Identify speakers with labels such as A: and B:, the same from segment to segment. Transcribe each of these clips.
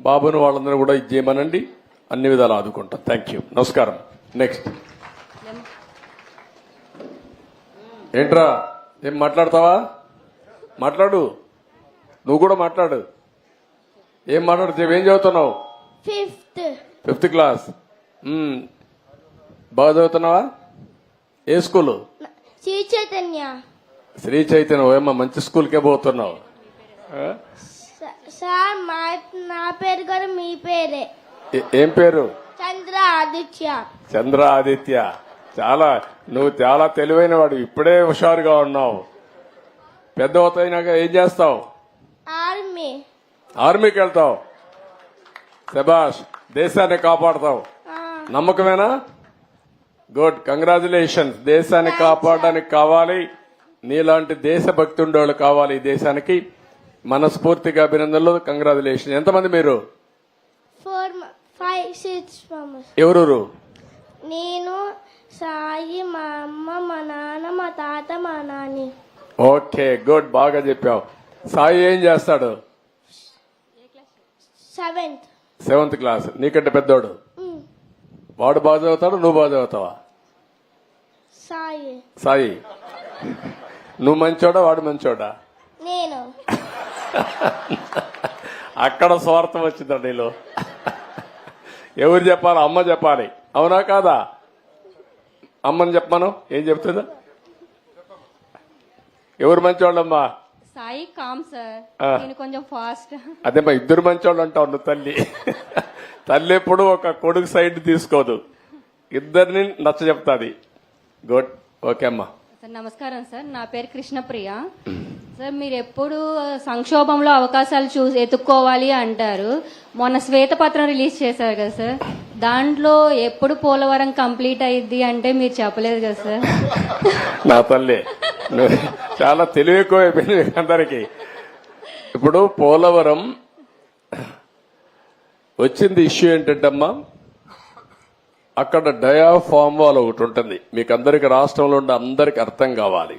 A: బాబును వాళ్ళందరూ కూడా ఇది చేయమనండి. అన్ని విధాలు ఆదుకుంటాం. థ్యాంక్ యూ నమస్కారం. నెక్స్ట్ ఏంట్రా? ఏం మాట్లాడతావా? మాట్లాడు. నువ్వు కూడా మాట్లాడు. ఏం మాట్లాడుతావు ఏం చదువుతున్నావు?
B: Fifth
A: fifth class. బాగా చదువుతున్నావా? ఏ స్కూలు?
B: శ్రీ చైతన్య.
A: శ్రీ చైతన్య. ఏమో మంచి స్కూల్కే పోతున్నావు.
B: సార్ మా నా పేరు కూడా మీ పేరే.
A: ఏ- పేరు?
B: చంద్ర ఆదిత్య.
A: చంద్ర ఆదిత్య. చాలా నువ్వు చాలా తెలివైన వాడు ఇప్పుడే హుషారుగా ఉన్నావు. పెద్ద అవుతాయినాక ఏం చేస్తావు?
B: ఆర్మీ.
A: ఆర్మీకి వెళ్తావు. శబాష్ దేశాన్ని కాపాడతావు. నమ్మకమేనా? గుడ్. కంగ్రాచులేషన్స్. దేశాన్ని కాపాడడానికి కావాలి. నీలాంటి దేశభక్తి ఉండేవాళ్ళు కావాలి ఈ దేశానికి. మనస్ఫూర్తిగా అభినందనలు. కంగ్రాచులేషన్ ఎంతమంది మీరు? ఎవరూరు?
B: నేను సాయి మా అమ్మ మా నాన్న మా తాత మా నాని.
A: Okay good. బాగా చెప్పావు. సాయి ఏం చేస్తాడు?
B: సెవెంత్
A: సెవెంత్ క్లాస్ నీకంటే పెద్దోడు? వాడు బాగా చదువుతాడు నువ్వు బాగా చదువుతావా?
B: సాయి.
A: సాయి. నువ్వు మంచోడా? వాడు మంచోడా? అక్కడ స్వార్థం వచ్చిందా నీలో ఎవరు చెప్పాలి? అమ్మ చెప్పాలి. అవునా కాదా? అమ్మని చెప్పమను? ఏం చెప్తుందా? ఎవరు మంచోళ్ళమ్మా?
C: సాయి కామ్ సార్. నేను కొంచెం ఫాస్ట్.
A: అదే మా ఇద్దరు మంచోళ్ళు అంటావు నువ్వు తల్లి. తల్లి ఎప్పుడు ఒక కొడుకు సైడ్ తీసుకోదు. ఇద్దరిని నచ్చ చెప్తాది. గుడ్. ఓకే అమ్మా.
C: నమస్కారం సార్. నా పేరు కృష్ణప్రియ. సార్ మీరు ఎప్పుడు సంక్షోభంలో అవకాశాలు చూ ఎత్తుక్కోవాలి అంటారు. మొన్న శ్వేతపత్రం రిలీజ్ చేశారు కదా సార్. దాంట్లో ఎప్పుడు పోలవరం కంప్లీట్ అయ్యిద్ది అంటే మీరు చెప్పలేదు కదా సార్.
A: నా తల్లి. చాలా తెలివి ఎక్కువ అయిపోయింది అందరికి. ఇప్పుడు పోలవరం వచ్చింది ఇష్యూ ఏంటంటమ్మా? అక్కడ డయాఫామ్ వాల్ ఒకటి ఉంటుంది. మీకు అందరికి రాష్ట్రంలో ఉండే అందరికి అర్థం కావాలి.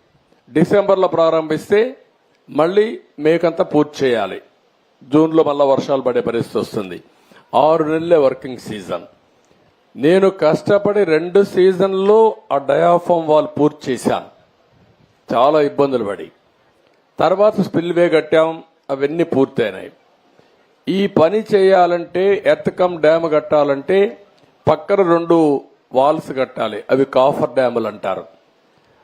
A: డిసెంబర్లో ప్రారంభిస్తే మళ్ళీ మేకంతా పూర్తి చేయాలి. జూన్లో మళ్ళీ వర్షాలు పడే పరిస్థితి వస్తుంది. ఆరు నెలలే వర్కింగ్ సీజన్. నేను కష్టపడి రెండు సీజన్లో ఆ డయాఫామ్ వాల్ పూర్తి చేశాను. చాలా ఇబ్బందులు పడి. తర్వాత స్పిల్వే కట్టాం అవన్నీ పూర్తయినాయి. ఈ పని చేయాలంటే ఎత్తకం డ్యామ్ కట్టాలంటే పక్కన రెండు వాల్స్ కట్టాలి. అవి కాఫర్ డ్యాములు అంటారు.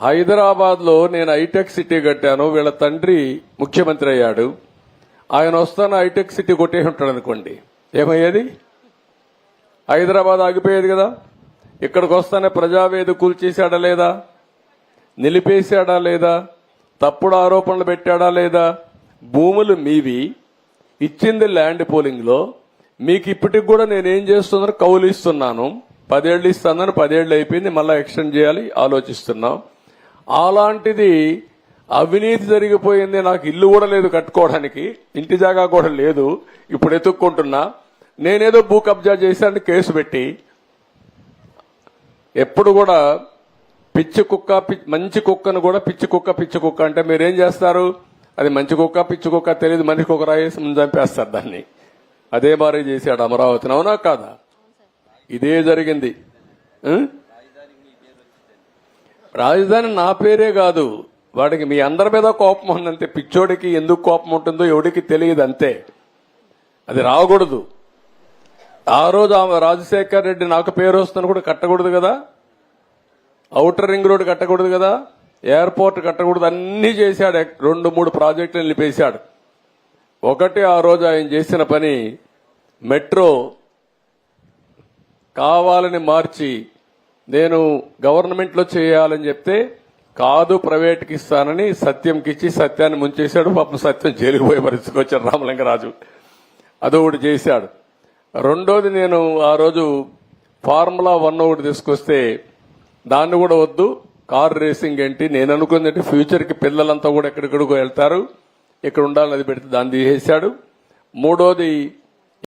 A: హైదరాబాద్లో నేను హైటెక్ సిటీ కట్టాను. వీళ్ళ తండ్రి ముఖ్యమంత్రి అయ్యాడు. ఆయన వస్తాను హైటెక్ సిటీ కొట్టేసి ఉంటాడు అనుకోండి. ఏమయ్యేది? హైదరాబాద్ ఆగిపోయేది కదా. ఇక్కడికి వస్తానే ప్రజావేది కూల్చేశాడా లేదా? నిలిపేశాడా లేదా? తప్పుడు ఆరోపణలు పెట్టాడా లేదా? భూములు మీవి. ఇచ్చింది ల్యాండ్ పోలింగ్లో. మీకు ఇప్పటికి కూడా నేనేం చేస్తున్నాను కౌలు ఇస్తున్నాను. పదేళ్ళు ఇస్తానని పదేళ్ళు అయిపోయింది. మళ్ళీ ఎక్స్టెండ్ చేయాలి. ఆలోచిస్తున్నాం. అలాంటిది అవినీతి జరిగిపోయింది. నాకు ఇల్లు కూడా లేదు కట్టుకోవడానికి. ఇంటి జాగా కూడా లేదు. ఇప్పుడు ఎత్తుక్కుంటున్నా. నేనేదో భూ కబ్జా చేశాను కేసు పెట్టి ఎప్పుడు కూడా పిచ్చి కుక్క మంచి కుక్కను కూడా పిచ్చి కుక్క పిచ్చి కుక్క అంటే మీరేం చేస్తారు? అది మంచి కుక్క పిచ్చి కుక్క తెలియదు. మనిషి కుక్క రాయేసి ముందు చంపేస్తారు దాన్ని. అదే మారి చేశాడు అమరావతిని. అవునా కాదా? ఇదే జరిగింది? రాజధాని నా పేరే కాదు. వాడికి మీ అందరి మీద కోపం ఉందంతే పిచ్చోడికి ఎందుకు కోపం ఉంటుందో ఎవడికి తెలియదు అంతే. అది రాకూడదు. ఆ రోజు ఆమె రాజశేఖర్ రెడ్డి నాకు పేరు వస్తుందని కూడా కట్టకూడదు కదా? అవుటర్ రింగ్ రోడ్ కట్టకూడదు కదా? ఎయిర్పోర్ట్ కట్టకూడదు అన్ని చేశాడు. రెండు మూడు ప్రాజెక్టులు నిలిపేశాడు. ఒకటి ఆ రోజు ఆయన చేసిన పని మెట్రో కావాలని మార్చి నేను గవర్నమెంట్లో చేయాలని చెప్తే కాదు ప్రైవేట్కి ఇస్తానని సత్యంకి ఇచ్చి సత్యాన్ని ముంచేశాడు. పాపం సత్యం జైలుకు పోయే పరిస్థితికి వచ్చాడు రామలింగరాజు. అదొకటి చేశాడు. రెండోది నేను ఆ రోజు ఫార్ములా వన్ ఒకటి తీసుకొస్తే దాన్ని కూడా వద్దు. కార్ రేసింగ్ ఏంటి? నేను అనుకున్నట్టు ఫ్యూచర్కి పిల్లలంతా కూడా ఎక్కడెక్కడికో వెళ్తారు. ఇక్కడ ఉండాలని అది పెడితే దాన్ని తీసేశాడు. మూడోది